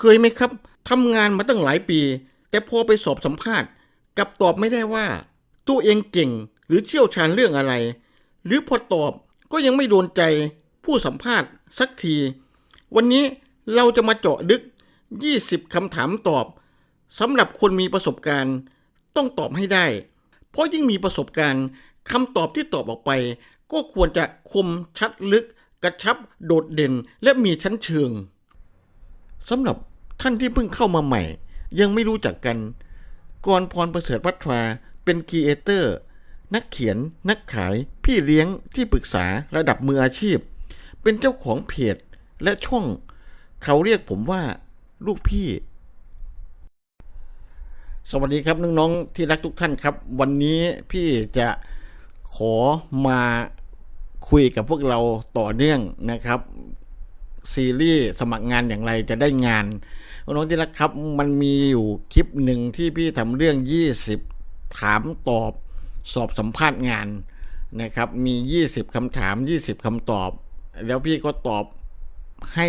เคยไหมครับทำงานมาตั้งหลายปี แต่พอไปสอบสัมภาษณ์กลับตอบไม่ได้ว่า ตัวเองเก่งหรือเชี่ยวชาญเรื่องอะไร หรือพอตอบก็ยังไม่โดนใจผู้สัมภาษณ์สักที วันนี้เราจะมาเจาะลึก 20คำถามตอบสำหรับคนมีประสบการณ์ ต้องตอบให้ได้ เพราะยิ่งมีประสบการณ์คำตอบที่ตอบออกไป ก็ควรจะคมชัดลึก กระชับโดดเด่นและมีชั้นเชิงสำหรับ ท่านที่เพิ่งเข้ามาใหม่ ยังไม่รู้จักกัน กรพรประเสริฐพัฒนาเป็นครีเอเตอร์ นักเขียน นักขาย พี่เลี้ยงที่ปรึกษาระดับมืออาชีพ เป็นเจ้าของเพจและช่อง เขาเรียกผมว่าลูกพี่ สวัสดีครับน้องๆที่รักทุกท่านครับ วันนี้พี่จะขอมาคุยกับพวกเราต่อเนื่องนะครับ ซีรีส์สมัครงานอย่างไรจะได้งาน น้องที่รักครับ มันมีอยู่คลิปหนึ่งที่พี่ทำเรื่อง 20 ถามตอบสอบสัมภาษณ์งานนะครับ มี 20คำถาม 20คำตอบ แล้วพี่ก็ตอบให้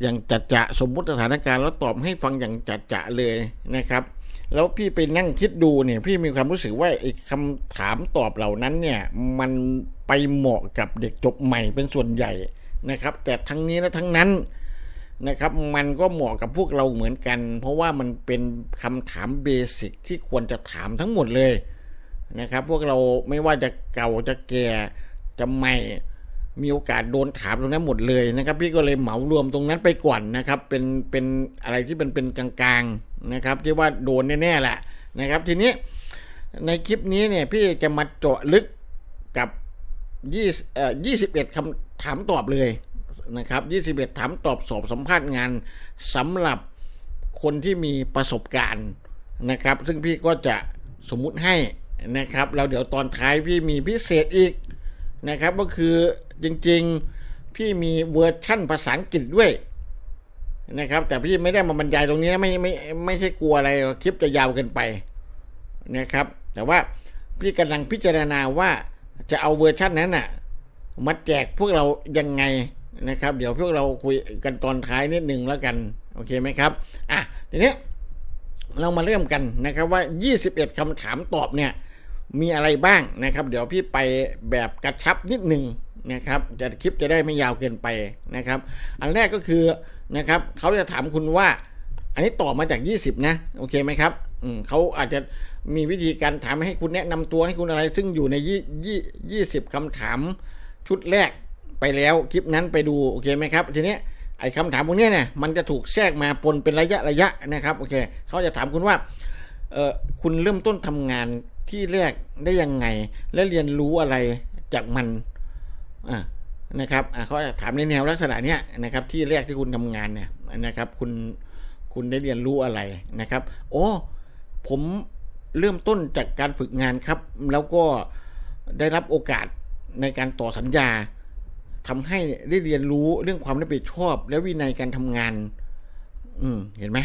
อย่างจัดจะสมมุติสถานการณ์แล้วตอบให้ฟังอย่างจัดจะเลยนะครับ แล้วพี่ไปนั่งคิดดูเนี่ยพี่มีความรู้สึกว่าไอ้คำถามตอบเหล่านั้นเนี่ยมันไปเหมาะกับเด็กจบใหม่เป็นส่วนใหญ่นะครับ แต่ทั้งนี้และทั้งนั้น นะครับ มันก็เหมาะกับพวกเราเหมือนกัน เพราะว่ามันเป็นคำถามเบสิกที่ควรจะถามทั้งหมดเลยนะครับ พวกเราไม่ว่าจะเก่าจะแก่จะใหม่มีโอกาสโดนถามตรงนั้นหมดเลยนะครับ พี่ก็เลยเหมารวมตรงนั้นไปก่อนนะครับ เป็นเป็นอะไรที่เป็นเป็นกลางๆนะครับ ที่ว่าโดนแน่ๆแหละนะครับ ทีนี้ในคลิปนี้เนี่ยพี่จะมาเจาะลึกกับยี่เอ่อยี่สิบเอ็ดคำถามตอบเลย นะครับยี่สิบเอ็ดถามตอบสอบสัมภาษณ์งานสำหรับคนที่มีประสบการณ์นะครับ ซึ่งพี่ก็จะสมมุติให้นะครับแล้วเดี๋ยวตอนท้ายพี่มีพิเศษอีกนะครับ ก็คือจริงๆพี่มีเวอร์ชั่นภาษาอังกฤษด้วยนะครับ แต่พี่ไม่ได้มาบรรยายตรงนี้นะไม่ไม่ไม่ใช่กลัวอะไรคลิปจะยาวเกินไปนะครับ แต่ว่าพี่กำลังพิจารณาว่าจะเอาเวอร์ชันนั้นน่ะมาแจกพวกเรายังไง นะครับ เดี๋ยวพวกเราคุยกันตอนท้ายนิดหนึ่งแล้วกัน โอเคไหมครับ อะ ทีนี้เรามาเริ่มกันนะครับว่า 21คำถามตอบเนี่ยมีอะไรบ้างนะครับ เดี๋ยวพี่ไปแบบกระชับนิดหนึ่งนะครับจะคลิปจะได้ไม่ยาวเกินไปนะครับ อันแรกก็คือนะครับเขาจะถามคุณว่า อันนี้ตอบมาจาก 20 นะ โอเคไหมครับอืมเขาอาจจะมีวิธีการถามให้คุณแนะนำตัวให้คุณอะไร ซึ่งอยู่ในยี่ยี่ยี่สิบคำถามชุดแรก ไปแล้วคลิปนั้นไปดูโอเคไหมครับ ทีนี้ไอ้คำถามพวกนี้เนี่ยมันจะถูกแทรกมาปนเป็นระยะระยะนะครับโอเคเขาจะถามคุณว่าเออคุณเริ่มต้นทำงานที่แรกได้ยังไง และเรียนรู้อะไรจากมันอ่านะครับอ่าเขาจะถามในแนวลักษณะเนี้ยนะครับ ที่แรกที่คุณทำงานเนี่ยนะครับ คุณคุณได้เรียนรู้อะไรนะครับ โอ้ผมเริ่มต้นจากการฝึกงานครับ แล้วก็ได้รับโอกาสในการต่อสัญญา ทำให้ได้เรียนรู้เรื่องความรับผิดชอบ และวินัยการทำงาน อืมเห็นไหม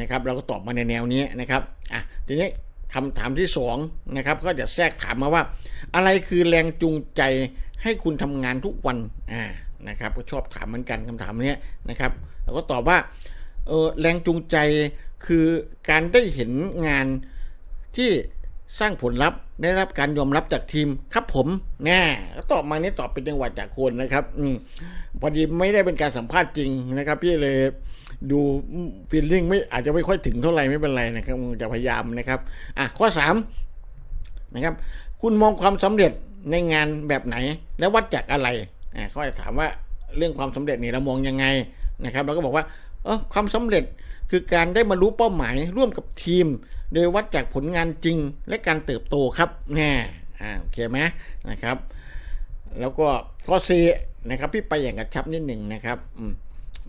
นะครับ เราก็ตอบมาในแนวนี้นะครับอะทีนี้คำถามที่สองนะครับ ก็จะแทรกถามมาว่า อะไรคือแรงจูงใจให้คุณทำงานทุกวันอ่านะครับ ก็ชอบถามเหมือนกันคำถามนี้นะครับเราก็ตอบว่าเออแรงจูงใจคือการได้เห็นงานที่ สร้างผลลัพธ์ได้รับการยอมรับจากทีมครับผมแน่ก็ตอบมานี้ตอบเป็นจังหวัดจากคนนะครับ อืมพอดีไม่ได้เป็นการสัมภาษณ์จริงนะครับ พี่เลยดูฟีลลิ่งไม่อาจจะไม่ค่อยถึงเท่าไหร่ไม่เป็นไรนะครับจะพยายามนะครับ อะข้อสามนะครับ คุณมองความสำเร็จในงานแบบไหน และวัดจากอะไรอะเขาจะถามว่าเรื่องความสำเร็จนี่เรามองยังไงนะครับเราก็บอกว่าเออความสำเร็จคือการได้มารู้เป้าหมายร่วมกับทีม โดยวัดจากผลงานจริงและการเติบโตครับแน่อ่าโอเคไหมนะครับ แล้วก็ข้อสี่นะครับพี่ไปอย่างกระชับนิดหนึ่งนะครับ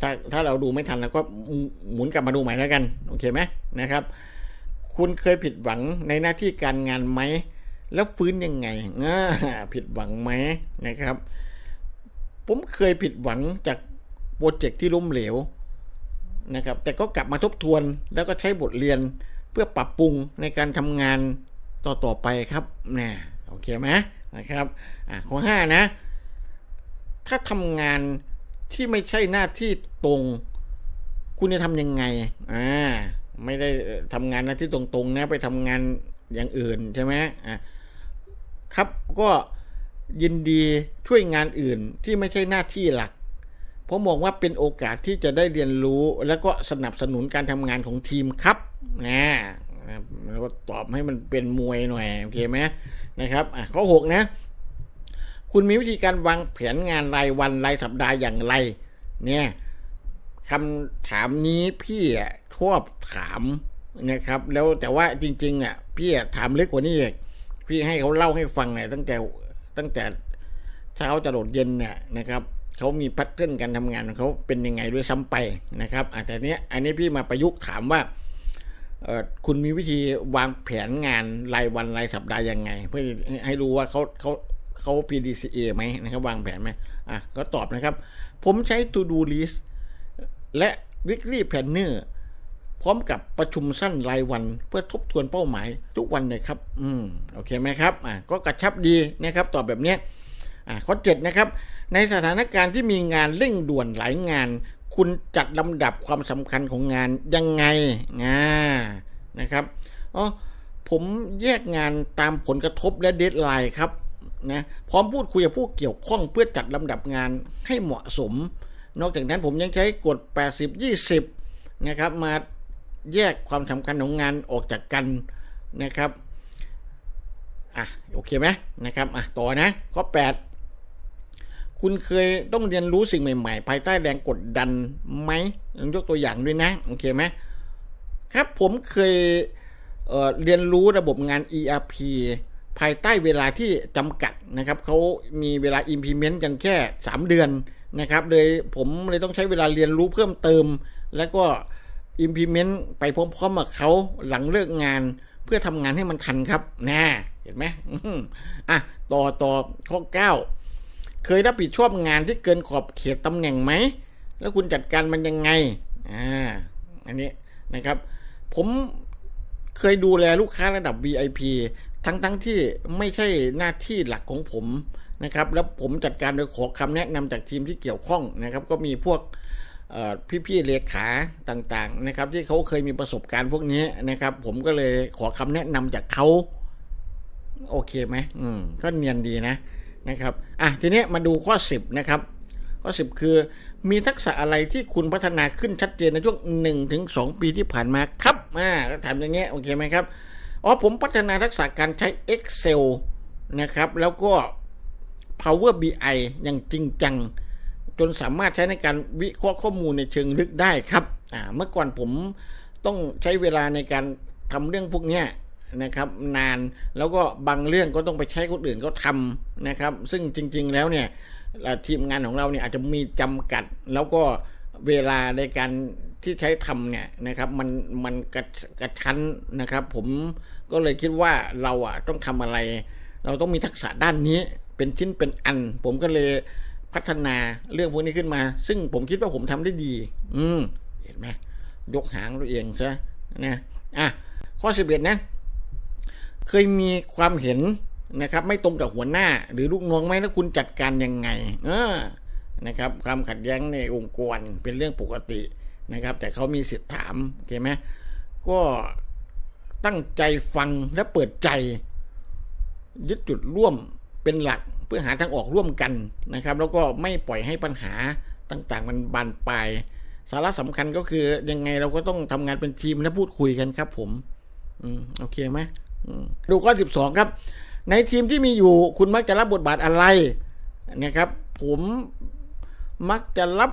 ถ้าถ้าเราดูไม่ทันเราก็หมุนกลับมาดูใหม่แล้วกันโอเคไหมนะครับ คุณเคยผิดหวังในหน้าที่การงานไหมแล้วฟื้นยังไงผิดหวังไหมนะครับ ผมเคยผิดหวังจากโปรเจกต์ที่ล้มเหลวนะครับ แต่ก็กลับมาทบทวนแล้วก็ใช้บทเรียน เพื่อปรับปรุงในการทำงานต่อต่อไปครับเนี่ยโอเคไหมนะครับอะข้อห้านะ ถ้าทำงานที่ไม่ใช่หน้าที่ตรง คุณจะทำยังไงอ่าไม่ได้ทำงานหน้าที่ตรงๆนะไปทำงานอย่างอื่นใช่ไหมอะครับก็ยินดีช่วยงานอื่นที่ไม่ใช่หน้าที่หลัก เพราะมองว่าเป็นโอกาสที่จะได้เรียนรู้ แล้วก็สนับสนุนการทำงานของทีมครับ นะแล้วก็ตอบให้มันเป็นมวยหน่อยโอเคไหมนะครับอะข้อหกนะ คุณมีวิธีการวางแผนงานรายวันรายสัปดาห์อย่างไร เนี่ยคำถามนี้พี่อะชอบถามนะครับ แล้วแต่ว่าจริงๆอะพี่อะถามลึกกว่านี้อีกพี่ให้เขาเล่าให้ฟังเนี่ยตั้งแต่ตั้งแต่เช้าจะโดดเย็นเนี่ยนะครับเขามีพัฒเทิร์นการทำงานของเขาเป็นยังไงด้วยซ้ำไปนะครับแต่เนี้ยอันนี้พี่มาประยุกต์ถามว่า คุณมีวิธีวางแผนงานรายวันรายสัปดาห์ยังไง เพื่อให้รู้ว่าเขาเขาเขา PDCA ไหมนะครับ วางแผนไหมอะก็ตอบนะครับ ผมใช้ To Do List และ Weekly Planner พร้อมกับประชุมสั้นรายวันเพื่อทบทวนเป้าหมายทุกวันเลยครับ อืม โอเคไหมครับ อะก็กระชับดีนะครับ ตอบแบบเนี้ยอะข้อ7นะครับ ในสถานการณ์ที่มีงานเร่งด่วนหลายงาน คุณจัดลำดับความสำคัญของงานยังไงอ่านะครับอ๋อผมแยกงานตามผลกระทบและเดทไลน์ครับนะพร้อมพูดคุยกับผู้เกี่ยวข้องเพื่อจัดลำดับงานให้เหมาะสม นอกจากนั้นผมยังใช้กฎ 80 20 นะครับมาแยกความสำคัญของงานออกจากกันนะครับอะโอเคไหมนะครับอะต่อนะข้อ 8 คุณเคยต้องเรียนรู้สิ่งใหม่ๆ ภายใต้แรงกดดันไหมยกตัวอย่างด้วยนะ โอเคไหมครับผมเคยเเรียนรู้ระบบงาน ERP ภายใต้เวลาที่จำกัดนะครับเขามีเวลา implement กันแค่ 3 เดือนนะครับเลยผมเลยต้องใช้เวลาเรียนรู้เพิ่มเติม แล้วก็ implement ไปพร้อมๆกับเขาหลังเลิกงานเพื่อทำงานให้มันทันครับนะเห็นไหมอะต่อต่อข้อ 9 เคยรับผิดชอบงานที่เกินขอบเขตตำแหน่งไหม แล้วคุณจัดการมันยังไง อ่า อันนี้นะครับ ผมเคยดูแลลูกค้าระดับ VIP ทั้งทั้งที่ไม่ใช่หน้าที่หลักของผมนะครับ แล้วผมจัดการโดยขอคำแนะนำจากทีมที่เกี่ยวข้องนะครับ ก็มีพวกพี่ๆเลขาต่างๆนะครับ ที่เขาเคยมีประสบการณ์พวกนี้นะครับ ผมก็เลยขอคำแนะนำจากเขาโอเคไหมอืมก็เนียนดีนะ นะครับอะทีนี้มาดูข้อ 10 นะครับ ข้อ 10 คือ มีทักษะอะไรที่คุณพัฒนาขึ้นชัดเจนในช่วง1ถึง2ปีที่ผ่านมาครับอ่าถามอย่างเงี้ยโอเคไหมครับอ๋อผมพัฒนาทักษะการใช้ Excel นะครับ แล้วก็ Power BI อย่างจริงจัง จนสามารถใช้ในการวิเคราะห์ข้อมูลในเชิงลึกได้ครับอ่าเมื่อก่อนผมต้องใช้เวลาในการทำเรื่องพวกเนี้ย นะครับ นานแล้วก็บางเรื่องก็ต้องไปใช้คนอื่นเขาทำนะครับ ซึ่งจริง ๆ แล้วเนี่ยทีมงานของเราเนี่ยอาจจะมีจำกัด แล้วก็เวลาในการที่ใช้ทำเนี่ยนะครับ มันมันกระกระชั้นนะครับ ผมก็เลยคิดว่าเราอะต้องทำอะไร เราต้องมีทักษะด้านนี้เป็นชิ้นเป็นอัน ผมก็เลยพัฒนาเรื่องพวกนี้ขึ้นมา ซึ่งผมคิดว่าผมทำได้ดี อืมเห็นไหมยกหางตัวเองซะนะอะข้อสิบเอ็ดนะ เคยมีความเห็นนะครับไม่ตรงกับหัวหน้า หรือลูกน้องไหมแล้วคุณจัดการยังไงเออนะครับความขัดแย้งในองค์กรเป็นเรื่องปกตินะครับ แต่เขามีสิทธิ์ถามโอเคไหมก็ตั้งใจฟังและเปิดใจ ยึดจุดร่วมเป็นหลักเพื่อหาทางออกร่วมกันนะครับ แล้วก็ไม่ปล่อยให้ปัญหาต่างๆ มันบานปลายสาระสำคัญก็คือยังไงเราก็ต้องทำงานเป็นทีมและพูดคุยกันครับผม อืมโอเคไหม ดูข้อสิบสองครับ ในทีมที่มีอยู่คุณมักจะรับบทบาทอะไรนะครับ ผมมักจะรับ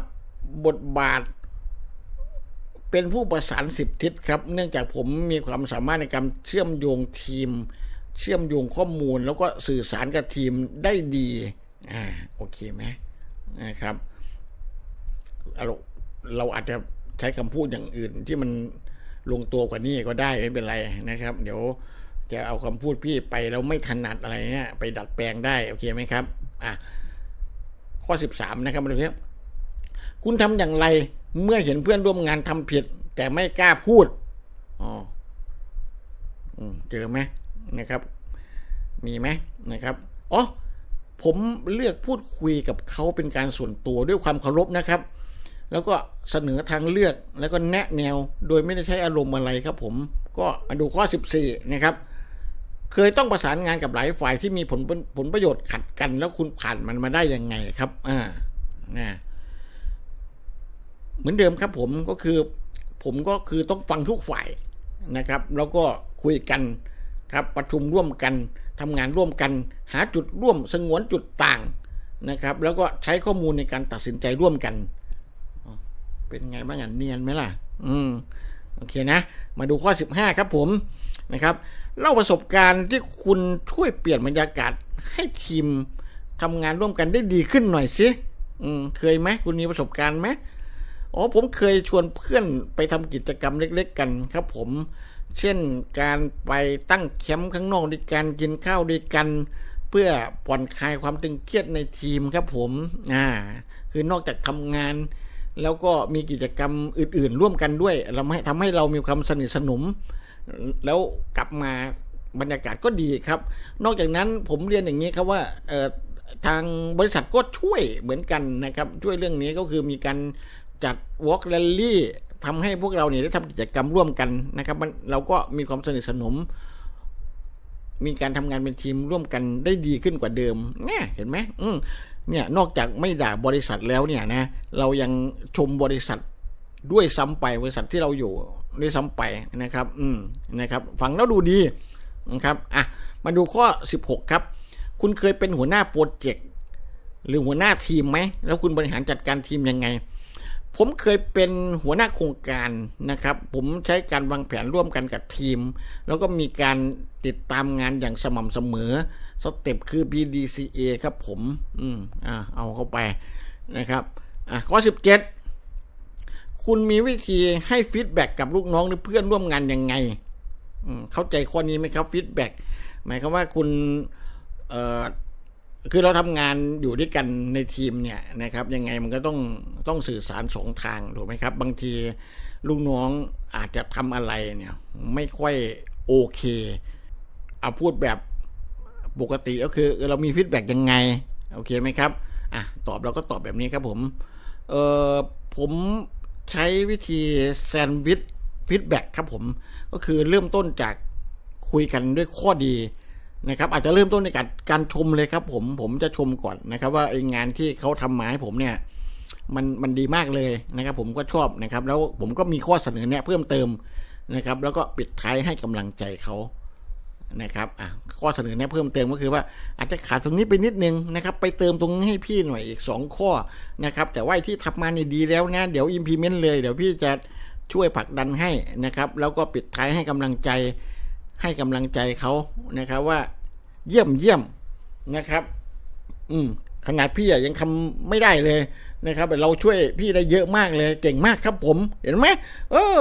บทบาท เป็นผู้ประสานสิบทิศครับ เนื่องจากผมมีความสามารถในการเชื่อมโยงทีม เชื่อมโยงข้อมูล แล้วก็สื่อสารกับทีมได้ดีอ่าโอเคไหมนะครับเราเราอาจจะใช้คำพูดอย่างอื่นที่มันลงตัวกว่านี้ก็ได้ไม่เป็นไรนะครับ เดี๋ยว จะเอาคำพูดพี่ไปแล้วไม่ถนัดอะไรเงี้ยไปดัดแปลงได้โอเคไหมครับอะข้อสิบสามนะครับมาดูที่คุณทำอย่างไรเมื่อเห็นเพื่อนร่วมงานทำผิด แต่ไม่กล้าพูดอ๋อเจอไหมนะครับ มีไหมนะครับอ๋อผมเลือกพูดคุยกับเขาเป็นการส่วนตัวด้วยความเคารพนะครับ แล้วก็เสนอทางเลือกแล้วก็แนะแนว โดยไม่ได้ใช้อารมณ์อะไรครับ ผมก็มาดูข้อ 14 นะครับ เคยต้องประสานงานกับหลายฝ่ายที่มีผลผลประโยชน์ขัดกัน แล้วคุณผ่านมันมาได้ยังไงครับ อ่านะเหมือนเดิมครับ ผมก็คือ ผมก็คือต้องฟังทุกฝ่ายนะครับ แล้วก็คุยกันครับ ประชุมร่วมกันทำงานร่วมกัน หาจุดร่วมสงวนจุดต่างนะครับ แล้วก็ใช้ข้อมูลในการตัดสินใจร่วมกันเป็นไงบ้างอะเนียนไหมล่ะ อืม โอเคนะ มาดูข้อ 15 ครับผมนะครับเล่าประสบการณ์ที่คุณช่วยเปลี่ยนบรรยากาศให้ทีมทำงานร่วมกันได้ดีขึ้นหน่อยสิเคยไหมคุณมีประสบการณ์ไหมอ๋อผมเคยชวนเพื่อนไปทำกิจกรรมเล็ก ๆ กันครับ ผม เช่นการไปตั้งแคมป์ข้างนอกด้วยกันกินข้าวด้วยกัน เพื่อผ่อนคลายความตึงเครียดในทีมครับผม อ่า คือนอกจากทำงาน แล้วก็มีกิจกรรมอื่น ๆ ร่วมกันด้วยเราให้ทำให้เรามีความสนิทสนม แล้วกลับมาบรรยากาศก็ดีครับ นอกจากนั้นผมเรียนอย่างนี้ครับว่าทางบริษัทก็ช่วยเหมือนกันนะครับ ช่วยเรื่องนี้ก็คือมีการจัด Walk Rally ทำให้พวกเราเนี่ยได้ทำกิจกรรมร่วมกันนะครับ เราก็มีความสนิทสนม มีการทำงานเป็นทีมร่วมกันได้ดีขึ้นกว่าเดิมเนี่ยเห็นไหมอืมเนี่ยนอกจากไม่ด่าบริษัทแล้วเนี่ยนะ เรายังชมบริษัทด้วยซ้ำไปบริษัทที่เราอยู่ด้วยซ้ำไปนะครับ อืมนะครับ ฟังแล้วดูดีนะครับอะมาดูข้อ 16 ครับ คุณเคยเป็นหัวหน้าโปรเจกต์หรือหัวหน้าทีมไหมแล้วคุณบริหารจัดการทีมยังไง ผมเคยเป็นหัวหน้าโครงการนะครับ ผมใช้การวางแผนร่วมกันกับทีม แล้วก็มีการติดตามงานอย่างสม่ำเสมอ สเต็ปคือ BDCA ครับผม อืมอ่าเอาเข้าไปนะครับ อะข้อ 17 คุณมีวิธีให้ฟีดแบ็กกับลูกน้องหรือเพื่อนร่วมงานยังไง เข้าใจข้อนี้ไหมครับฟีดแบ็กหมายความว่าคุณเอ่อ คือเราทำงานอยู่ด้วยกันในทีมเนี่ยนะครับ ยังไงมันก็ต้องต้องสื่อสารสองทางถูกไหมครับ บางทีลูกน้องอาจจะทำอะไรเนี่ย ไม่ค่อยโอเค เอาพูดแบบปกติก็คือ เรามีฟีดแบ็กยังไง โอเคไหมครับอะตอบเราก็ตอบแบบนี้ครับผมเออผมใช้วิธีแซนด์วิชฟีดแบ็กครับผม ก็คือเริ่มต้นจากคุยกันด้วยข้อดี นะครับอาจจะเริ่มต้นในการการชมเลยครับ ผมผมจะชมก่อนนะครับ ว่าไองานที่เขาทำมาให้ผมเนี่ย มันมันดีมากเลยนะครับ ผมก็ชอบนะครับ แล้วผมก็มีข้อเสนอแนะเพิ่มเติมนะครับ แล้วก็ปิดท้ายให้กำลังใจเขานะครับอะข้อเสนอแนะเพิ่มเติมก็คือว่าอาจจะขาดตรงนี้ไปนิดนึงนะครับ ไปเติมตรงนี้ให้พี่หน่อยอีก 2 ข้อนะครับ แต่ว่าที่ทำมานี่ดีแล้วนะ เดี๋ยว implement เลย เดี๋ยวพี่จะช่วยผลักดันให้นะครับ แล้วก็ปิดท้ายให้กำลังใจ ให้กำลังใจเขานะครับว่า เยี่ยมเยี่ยมนะครับ อืมขนาดพี่ยังทำไม่ได้เลยนะครับแต่เราช่วยพี่ได้เยอะมากเลย เก่งมากครับผม เห็นไหมเออ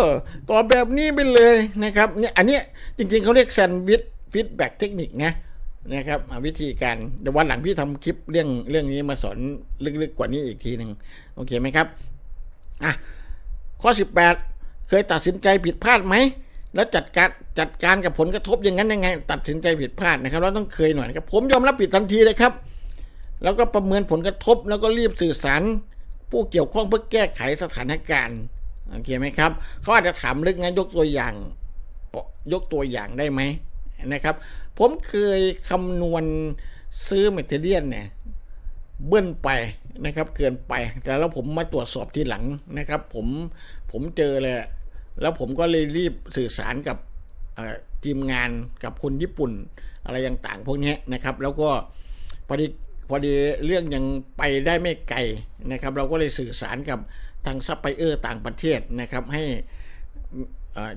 ตอบแบบนี้ไปเลยนะครับเนี่ยอันนี้จริงๆเขาเรียกแซนด์วิชฟีดแบ็กเทคนิคนะนะครับวิธีการเดี๋ยววันหลังพี่ทำคลิปเรื่องเรื่องนี้มาสอนลึกๆกว่านี้อีกทีหนึ่งโอเคไหมครับอะข้อ 18 เคยตัดสินใจผิดพลาดไหม แล้วจัดการจัดการกับผลกระทบอย่างนั้นยังไง ตัดสินใจผิดพลาดนะครับ เราต้องเคยหน่อยครับผมยอมรับผิดทันทีเลยครับ แล้วก็ประเมินผลกระทบแล้วก็รีบสื่อสารผู้เกี่ยวข้องเพื่อแก้ไขสถานการณ์โอเคไหมครับเขาอาจจะถามลึกงั้นยกตัวอย่าง ยกตัวอย่างได้ไหมนะครับ ผมเคยคำนวณซื้อเมทเทียนเนี่ยเบิ้ลไปนะครับ เกินไป แต่แล้วผมมาตรวจสอบทีหลังนะครับ ผมผมเจอเลย แล้วผมก็เลยรีบสื่อสารกับทีมงานกับคนญี่ปุ่น อะไรต่างๆพวกนี้นะครับ แล้วก็พอดีพอดีเรื่องยังไปได้ไม่ไกลนะครับ เราก็เลยสื่อสารกับทางซัพพลายเออร์ต่างประเทศนะครับ ให้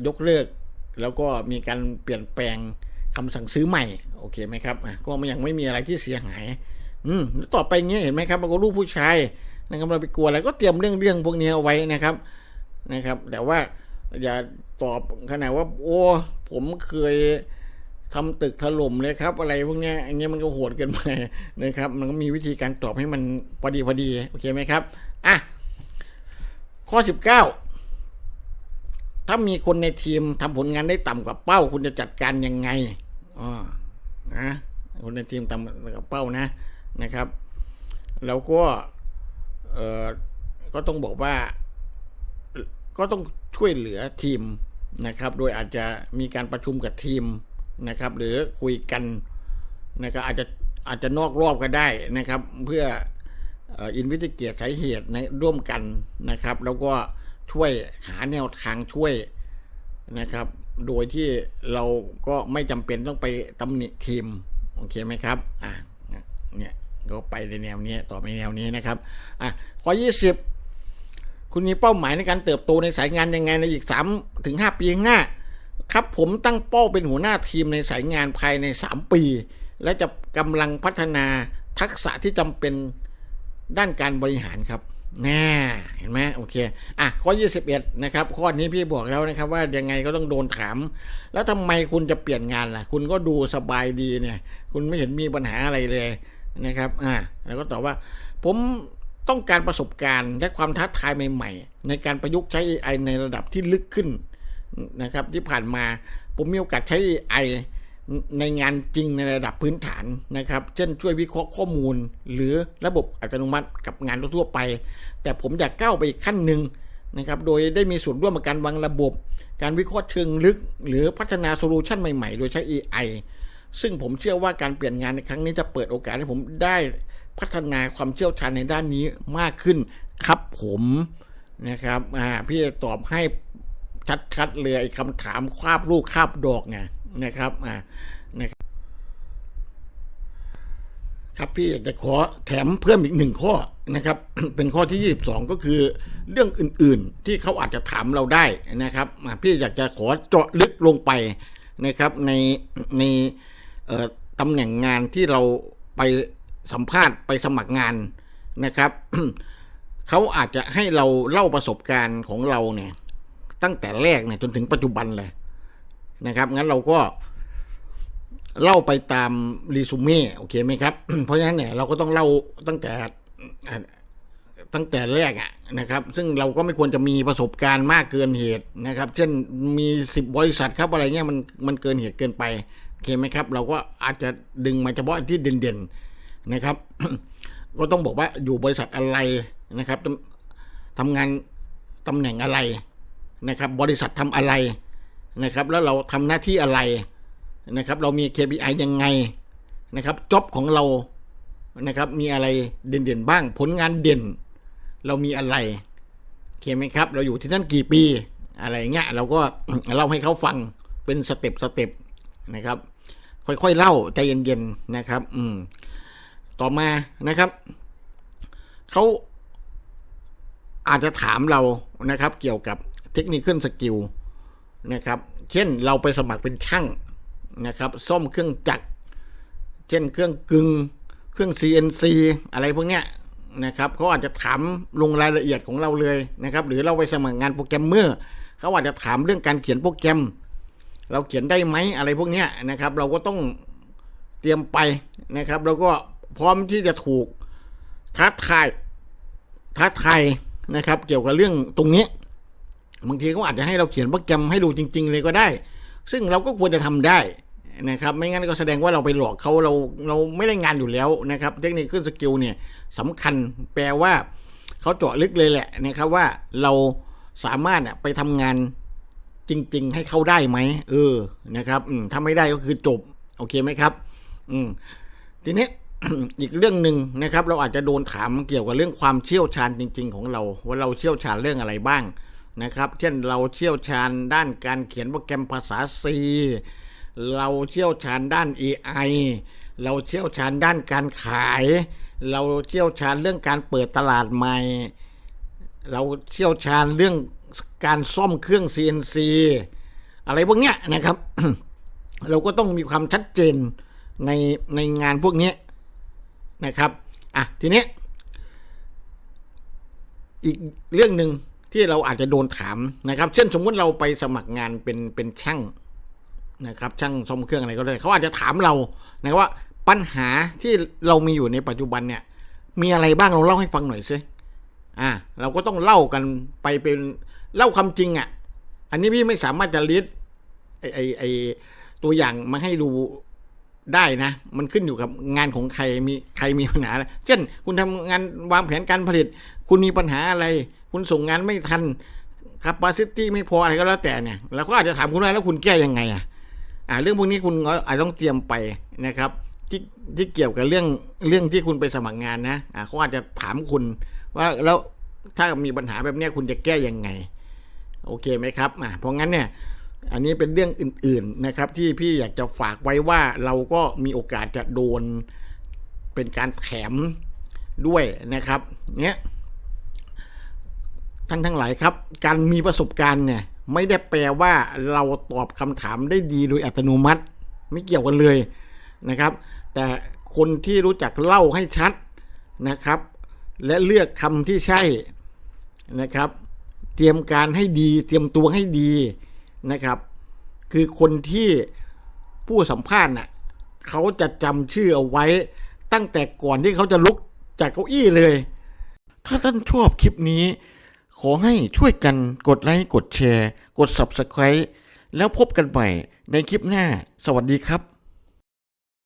ยกเลิก แล้วก็มีการเปลี่ยนแปลงคำสั่งซื้อใหม่โอเคไหมครับก็ยังไม่มีอะไรที่เสียหาย อืมต่อไปเงี้ยเห็นไหมครับเราก็ลูกผู้ชายนะครับเราไปกลัวอะไรก็เตรียมเรื่องเรื่องพวกนี้เอาไว้นะครับนะครับ แต่ว่า อย่าตอบขนาดว่า โอ้ ผมเคยทำตึกถล่มเลยครับ อะไรพวกนี้อันนี้มันก็โหดเกินไปนะครับ มันก็มีวิธีการตอบให้มันพอดีพอดีโอเคไหมครับอะข้อสิบเก้าถ้ามีคนในทีมทำผลงานได้ต่ำกว่าเป้า คุณจะจัดการยังไงอ๋อนะคนในทีมต่ำกว่าเป้านะนะครับ แล้วก็เออก็ต้องบอกว่า ก็ต้องช่วยเหลือทีมนะครับ โดยอาจจะมีการประชุมกับทีมนะครับ หรือคุยกันนะครับอาจจะอาจจะนอกรอบก็ได้นะครับ เพื่ออินวิติเกียรสาเหตุในร่วมกันนะครับ แล้วก็ช่วยหาแนวทางช่วยนะครับ โดยที่เราก็ไม่จำเป็นต้องไปตำหนิทีมโอเคไหมครับอ่าเนี่ยก็ไปในแนวนี้ต่อไปแนวนี้นะครับอะข้อยี่สิบ คุณมีเป้าหมายในการเติบโตในสายงานยังไงในอีกสามถึงห้าปีข้างหน้า ครับผมตั้งเป้าเป็นหัวหน้าทีมในสายงานภายในสามปี และจะกำลังพัฒนาทักษะที่จำเป็นด้านการบริหารครับแน่เห็นไหมโอเค อะ ข้อ 21 นะครับ ข้อนี้พี่บอกแล้วนะครับ ว่ายังไงก็ต้องโดนถาม แล้วทำไมคุณจะเปลี่ยนงานล่ะ คุณก็ดูสบายดีเนี่ย คุณไม่เห็นมีปัญหาอะไรเลยนะครับ อ่าแล้วก็ตอบว่า ผม ต้องการประสบการณ์และความท้าทายใหม่ ๆ ในการประยุกต์ใช้ AI ในระดับที่ลึกขึ้นนะครับ ที่ผ่านมาผมมีโอกาสใช้ AI ในงานจริงในระดับพื้นฐานนะครับ เช่นช่วยวิเคราะห์ข้อมูล หรือระบบอัตโนมัติกับงานทั่วไป แต่ผมอยากก้าวไปอีกขั้นหนึ่งนะครับ โดยได้มีส่วนร่วมในการวางระบบ การวิเคราะห์เชิงลึก หรือพัฒนาโซลูชันใหม่ๆ โดยใช้ AI ซึ่งผมเชื่อว่าการเปลี่ยนงานในครั้งนี้จะเปิดโอกาสให้ผมได้ พัฒนาความเชี่ยวชาญในด้านนี้มากขึ้นครับผมนะครับอ่าพี่จะตอบให้ชัดๆเลยคำถามคาบลูกคาบดอกไงนะครับอ่านะครับครับพี่จะขอแถมเพิ่มอีกหนึ่งข้อนะครับ เป็นข้อที่ 22 ก็คือเรื่องอื่นๆ ที่เขาอาจจะถามเราได้นะครับ พี่อยากจะขอเจาะลึกลงไปนะครับในในตำแหน่งงานที่เราไป สัมภาษณ์ไปสมัครงานนะครับเขาอาจจะให้เราเล่าประสบการณ์ของเราเนี่ย ตั้งแต่แรกเนี่ยจนถึงปัจจุบันเลยนะครับ งั้นเราก็เล่าไปตามรีซูเม่โอเคไหมครับ เพราะฉะนั้นเนี่ยเราก็ต้องเล่าตั้งแต่ตั้งแต่แรกอะนะครับ ซึ่งเราก็ไม่ควรจะมีประสบการณ์มากเกินเหตุนะครับ เช่นมีสิบบริษัทครับอะไรเงี้ยมันมันเกินเหตุเกินไปโอเคไหมครับ เราก็อาจจะดึงมาเฉพาะที่เด่นๆ นะครับ ก็ต้องบอกว่าอยู่บริษัทอะไรนะครับทำงานตำแหน่งอะไรนะครับ บริษัททำอะไรนะครับ แล้วเราทำหน้าที่อะไรนะครับ เรามี KPI ยังไงนะครับจ็อบของเรานะครับ มีอะไรเด่นๆบ้าง ผลงานเด่น เรามีอะไรเคไหมครับ เราอยู่ที่นั่นกี่ปีอะไรเงี้ยเราก็เล่าให้เขาฟังเป็นสเต็ปสเต็ปนะครับ ค่อยๆเล่าใจเย็นๆนะครับ อืม ต่อมานะครับ เขาอาจจะถามเรานะครับ เกี่ยวกับเทคนิคเครื่องสกิลนะครับ เช่นเราไปสมัครเป็นช่างนะครับซ่อมเครื่องจักร เช่นเครื่องกึง เครื่อง CNC อะไรพวกเนี้ยนะครับเขาอาจจะถามลงรายละเอียดของเราเลยนะครับ หรือเราไปสมัครงานโปรแกรมเมอร์เขาอาจจะถามเรื่องการเขียนโปรแกรม เราเขียนได้ไหมอะไรพวกเนี้ยนะครับ เราก็ต้องเตรียมไปนะครับ เราก็ พร้อมที่จะถูกท้าทายท้าทายนะครับ เกี่ยวกับเรื่องตรงนี้บางทีเขาอาจจะให้เราเขียนโปรแกรมให้ดูจริง ๆ เลยก็ได้ ซึ่งเราก็ควรจะทำได้นะครับ ไม่งั้นก็แสดงว่าเราไปหลอกเขาเราเราไม่ได้งานอยู่แล้วนะครับ เทคนิคขึ้นสกิลเนี่ยสำคัญแปลว่าเขาเจาะลึกเลยแหละนะครับว่าเราสามารถไปทำงานจริง ๆ ให้เขาได้ไหมเออนะครับถ้าไม่ได้ก็คือจบ โอเคไหมครับ อืมทีนี้ อีกเรื่องหนึ่งนะครับ เราอาจจะโดนถามเกี่ยวกับเรื่องความเชี่ยวชาญจริง ๆ ของเรา ว่าเราเชี่ยวชาญเรื่องอะไรบ้างนะครับ เช่นเราเชี่ยวชาญด้านการเขียนโปรแกรมภาษา C เราเชี่ยวชาญด้าน AI เราเชี่ยวชาญด้านการขาย เราเชี่ยวชาญเรื่องการเปิดตลาดใหม่ เราเชี่ยวชาญเรื่องการซ่อมเครื่อง CNC อะไรพวกเนี้ยนะครับ เราก็ต้องมีความชัดเจนในในงานพวกนี้ นะครับอะทีนี้อีกเรื่องหนึ่งที่เราอาจจะโดนถามนะครับ เช่นสมมติเราไปสมัครงานเป็นเป็นช่างนะครับ ช่างซ่อมเครื่องอะไรก็ได้เขาอาจจะถามเรานะว่าปัญหาที่เรามีอยู่ในปัจจุบันเนี่ย มีอะไรบ้างเราเล่าให้ฟังหน่อยสิอ่า เราก็ต้องเล่ากันไปเป็นเล่าคำจริงอะ่ะ อันนี้พี่ไม่สามารถจะลิสไอไอไอตัวอย่างมาให้ดู ได้นะ มันขึ้นอยู่กับงานของใครมีใครมีปัญหา เช่น คุณทำงานวางแผนการผลิต คุณมีปัญหาอะไร คุณส่งงานไม่ทัน capacity ไม่พออะไรก็แล้วแต่เนี่ยเราก็อาจจะถามคุณว่าแล้วคุณแก้ยังไงอะอ่าเรื่องพวกนี้คุณก็อาจจะต้องเตรียมไปนะครับที่ที่เกี่ยวกับเรื่องเรื่องที่คุณไปสมัครงานนะอ่าเขาอาจจะถามคุณว่าแล้วถ้ามีปัญหาแบบนี้คุณจะแก้ยังไง โอเคไหมครับอ่าเพราะงั้นเนี่ย อันนี้เป็นเรื่องอื่น ๆนะครับ ที่พี่อยากจะฝากไว้ว่าเราก็มีโอกาสจะโดนเป็นการแถมด้วยนะครับเนี้ยท่านทั้งหลายครับ การมีประสบการณ์เนี่ยไม่ได้แปลว่าเราตอบคำถามได้ดีโดยอัตโนมัติ ไม่เกี่ยวกันเลยนะครับ แต่คนที่รู้จักเล่าให้ชัดนะครับ และเลือกคำที่ใช่นะครับ เตรียมการให้ดี เตรียมตัวให้ดี นะครับ คือคนที่ผู้สัมภาษณ์น่ะเขาจะจำชื่อเอาไว้ตั้งแต่ก่อนที่เขาจะลุกจากเก้าอี้เลย ถ้าท่านชอบคลิปนี้ ขอให้ช่วยกันกดไลค์ กดแชร์ กด Subscribe แล้วพบกันใหม่ในคลิปหน้า สวัสดีครับ